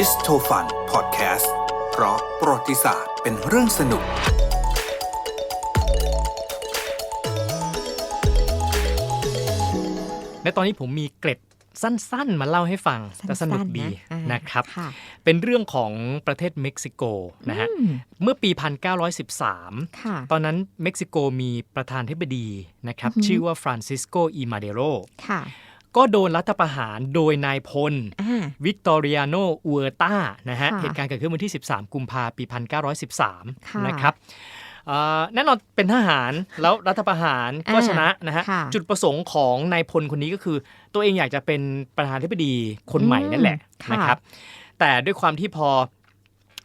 ฮิสโทฟันพอดแคสต์เพราะประวัติศาสตร์เป็นเรื่องสนุก และตอนนี้ผมมีเกร็ดสั้นๆ มาเล่าให้ฟังแต่สนุกดีสั้ๆอ่านะครับค่ะเป็นเรื่องของประเทศเม็กซิโกนะฮะอืมเมื่อปี 1913ค่ะตอนนั้นเม็กซิโกมีประธานธิบดีนะครับอือหือชื่อว่าฟรานซิสโก อีมาเดโรค่ะก็โดนรัฐประหารโดยนายพลอ่า วิกตอเรียโนอูเอต้านะฮะค่ะเหตุการณ์เกิดขึ้นวันที่ 13 กุมภาพันธ์ปีค่ะ1913 นะครับเอ่อแน่นอนเป็นทหารแล้วรัฐประหารก็อ่าชนะนะฮะค่ะจุดประสงค์ของนายพลคนนี้ก็คือ ตัวเองอยากจะเป็นประธานาธิบดีคนใหม่นั่นแหละอืมค่ะนะครับแต่ด้วยความที่พอ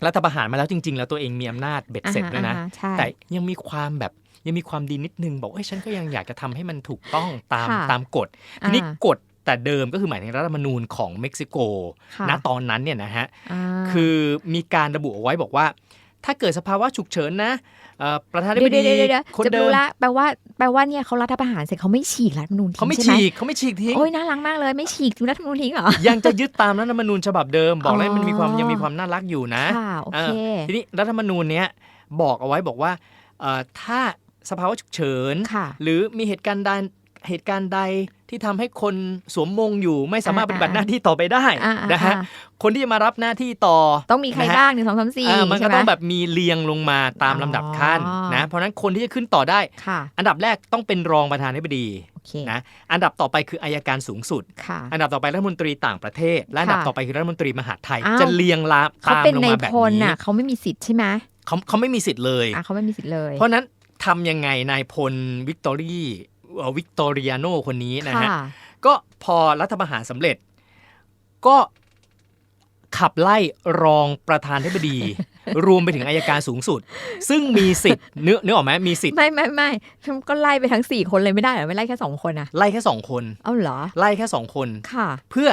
รัฐประหารมาแล้วจริง ๆ แล้วตัวเองมีอำนาจเบ็ดเสร็จด้วยนะอ่าฮใช่แต่ยังมีความแบบยังมีความดีนิดนึง บอกว่าเอ้ยฉันก็ยังอยากจะทำให้มันถูกต้องตามค่ะตามกฎทีนี้อ่ากฎ แต่เดิมก็คือหมายถึงรัฐธรรมนูญของเม็กซิโกค่ะณตอนนั้นเนี่ยนะฮะาคือมีการระบุเอาไว้บอกว่า ถ้าเกิดสภาวะฉุกเฉินนะเอ่อประธานาธิบเดี๋ดียวเดี๋ยวเดี๋ยวคนจะเดิรู้มละแปลว่าแปลว่าเนี่ยเขารัฐประหารเสร็จเขาไม่ฉีกรัฐธรรมนูญทิ้งเขาไม่ใช่หฉีกเขาไม่ฉีกทิ้งโอ้ยน่ารักมากเลยไม่ฉีกรัฐธรรมนูญทิ้งเหรอยังจะยึดตามรัฐธรรมนูญฉบับเดิม บอกเลยอ๋อมันมีความยังมีความน่ารักอยู่นะค่ะโอเอเคอทีนี้รัฐธรรมนูญเนี้ยบอกเอาไว้บอกว่าเอ่อถ้าสภาวะฉุกเฉินค่ะหรือมีเหตุการณ์ใด เหตุการณ์ใดที่ทำให้คนสวมมงอยู่ไม่สามารถปอ่าฏิบัติหน้าที่ต่อไปได้อ่าอ่านะฮะอ่าคนที่จะมารับหน้าที่ต่อต้องมีใครนะฮะบ้างหนึ่งสองสามสี่อ่ามันก็ใช่ไหต้องแบบมีเรียงลงมาตามลำดับขั้นอ๋อนะเพราะฉะนั้นคนที่จะขึ้นต่อได้ค่ะอันดับแรกต้องเป็นรองประธานาธิบดีโอเคนะอันดับต่อไปคืออายการสูงสุดค่ะอันดับต่อไปรัฐมนตรีต่างประเทศ และอันดับค่ะต่อไปคือรัฐมนตรีมหาดไทยอ้าวจะเรียงลาเขาตามเป็นลงในมาแบบพลนี้น่ะเขาไม่มีสิทธิ์ใช่ไหมเขาเขาไม่มีสิทธิ์เลยอะเขาไม่มีสิทธิ์เลย เพราะฉะนั้นทำยังไงนายพลวิกตอรีเอ่อ วิกตอเรียโนคนนี้นะฮะค่ะก็พอรัฐประหารสำเร็จ ก็ขับไล่รองประธานธิบดี รวมไปถึงอายการสูงสุด ซึ่งมีสิทธิ์เนื้อเนื้อออกไหมมีสิทธิ์ไม่ไม่ไม่ก็ไล่ไปทั้งสี่คนเลยไม่ได้เหรอไม่ไล่แค่สองคนอะไล่แค่สองคนเอาเหรอ ไล่แค่สองคนค่ะ เพื่อ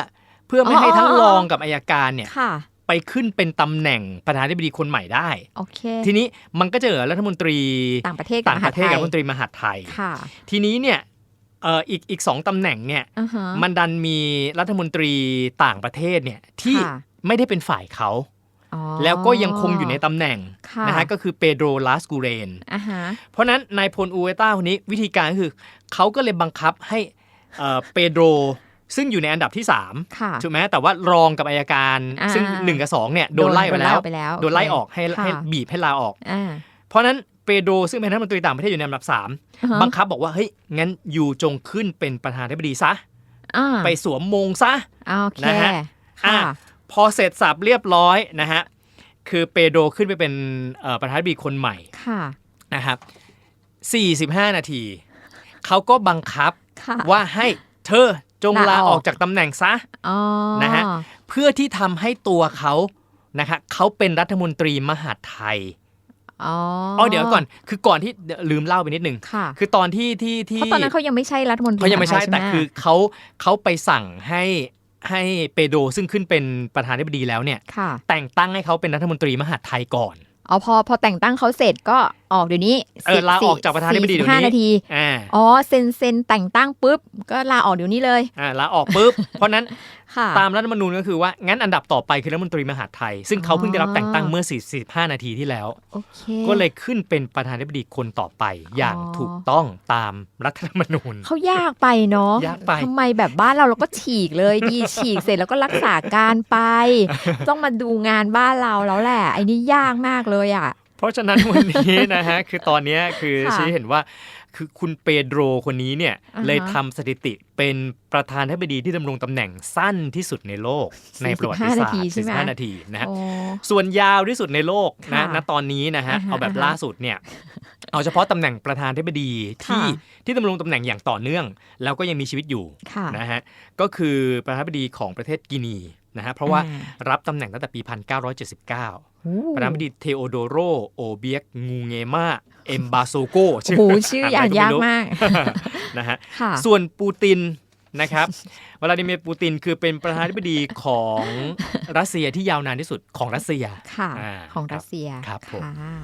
เพื่อไม่ให้อ๋อทั้งอ๋อรองกับอายการเนี่ยค่ะ ไปขึ้นเป็นตำแหน่งประธานาธิบดีคนใหม่ได้ โอเค ทีนี้มันก็จะเหลือรัฐมนตรีต่างประเทศต่างประเทศกับรัฐมนตรีมหาดไทยค่ะทีนี้เนี่ยเอ่ออีกอีกสองตำแหน่งเนี่ยอ่าฮะมันดันมีรัฐมนตรีต่างประเทศเนี่ยที่ค่ะไม่ได้เป็นฝ่ายเขาอ๋อแล้วก็ยังคงอยู่ในตำแหน่งค่ะนะฮะก็คือเปโดรลาสกูเรนอ่าฮะเพราะฉะนั้นนายพลอูเอต้าคนนี้วิธีการก็คือเขาก็เลยบังคับให้เอ่อเปโดร ซึ่งอยู่ในอันดับที่3ค่ะถูกไหมแต่ว่ารองกับอายการอ่าซึ่ง 1 กับ 2 เนี่ยโดนไล่ไปแล้วไปแล้วโดนไล่ออกโเคให้ค่ะให้บีบให้ลาออกอ่าเพราะฉะนั้นเปโดรซึ่งเป็นรัฐมนตรีต่างประเทศอยู่ในอันดับอ่าฮะ3บังคับบอกว่าเฮ้ยงั้นอยู่จงขึ้นเป็นประธานาธิบดีซะอ่าไปสวมมงซะอ่าโอเคนะฮะค่ะอะพอเสร็จสับเรียบร้อยนะฮะคือเปโดรขึ้นไปเป็นเอ่อประธานาธิบดีคนใหม่ค่ะนะครับ45 นาที เขาก็บังคับค่ะว่าให้เธอ จงลาลาออกออกจากตำแหน่งซะอ๋อนะฮะเพื่อที่ทำให้ตัวเขานะคะเขาเป็นรัฐมนตรีมหาดไทยอ๋ออ๋อเดี๋ยวก่อนคือก่อนที่เดี๋ยวลืมเล่าไปนิดนึงค่ะ คือตอนที่ที่ที่เพราะตอนนั้นเขายังไม่ใช่รัฐมนตรีเขายังไม่ใช่หาดทแต่หคือเขาเขาไปสั่งให้ให้เปโดรซึ่งขึ้นเป็นประธานาธิบดีแล้วเนี่ยค่ะแต่งตั้งให้เขาเป็นรัฐมนตรีมหาดไทยก่อนอ๋อพอพอแต่งตั้งเขาเสร็จก็ออกเดี๋ยวนี้เออลาออกจากประธานาธิบดีเดี๋ยวนี้ห้านาที อ่าอ๋อเซ็นเซ็นแต่งตั้งปุ๊บ ก็ลาออกเดี๋ยวนี้เลยอ่าลาออกปุ๊บ เพราะนั้นค่ะตามรัฐธรรมนูญก็คือว่างั้นอันดับต่อไปคือรัฐมนตรีมหาดไทย ซึ่งเขาเพิ่งได้รับแต่งตั้งเมื่อ 45 นาทีที่แล้วโอเคก็เลยขึ้นเป็นประธานาธิบดีคนต่อไปอย่างอ๋อถูกต้องตามรัฐธรรมนูญเขายากไปเนาะยากไปทำไมแบบบ้านเราเราก็ฉีกเลยดีฉีกเสร็จแล้วก็รักษาการไป ต้องมาดูงานบ้านเราแล้วแหละไอ้นี่ยากมากเลยอะ เพราะฉะนั้นวันนี้นะฮะคือตอนเนี้ยคือค่ะชี้เห็นว่าคือคุณเปโดรคนนี้เนี่ยอ่าฮะเลยทำสถิติเป็นประธานาธิบดีที่ดำรงตำแหน่งสั้นที่สุดในโลกในประวัติศาสตนาร์ทีใช่ไหม45นาทีนะฮะโอ้ส่วนยาวที่สุดในโลกนะค่ะณตอนนี้นะฮะอ่าฮะเอาแบบอ่าฮะล่าสุดเนี่ยเอาเฉพาะตำแหน่งประธานาธิบดีที่ค่ะที่ดำรงตำแหน่งอย่างต่อเนื่อง แล้วก็ยังมีชีวิตอยู่ค่ะนะฮะก็คือประธานาธิบดีของประเทศกินี นะฮะเพราะว่าอ่ารับตำแหน่งตั้งแต่ปี 1979โอ้ประธานาธิบดีเทโอโดโรโอเบียกงูเงมาเอมบาโซโกโหชื่ออ่านยากมากนะฮะค่ะส่วนปูตินนะครับวลาดิเมียร์ปูตินคือเป็นประธานาธิบดีของรัสเซียที่ยาวนานที่สุดของรัสเซียค่ะอ่าของรัสเซียครับผมค่ะ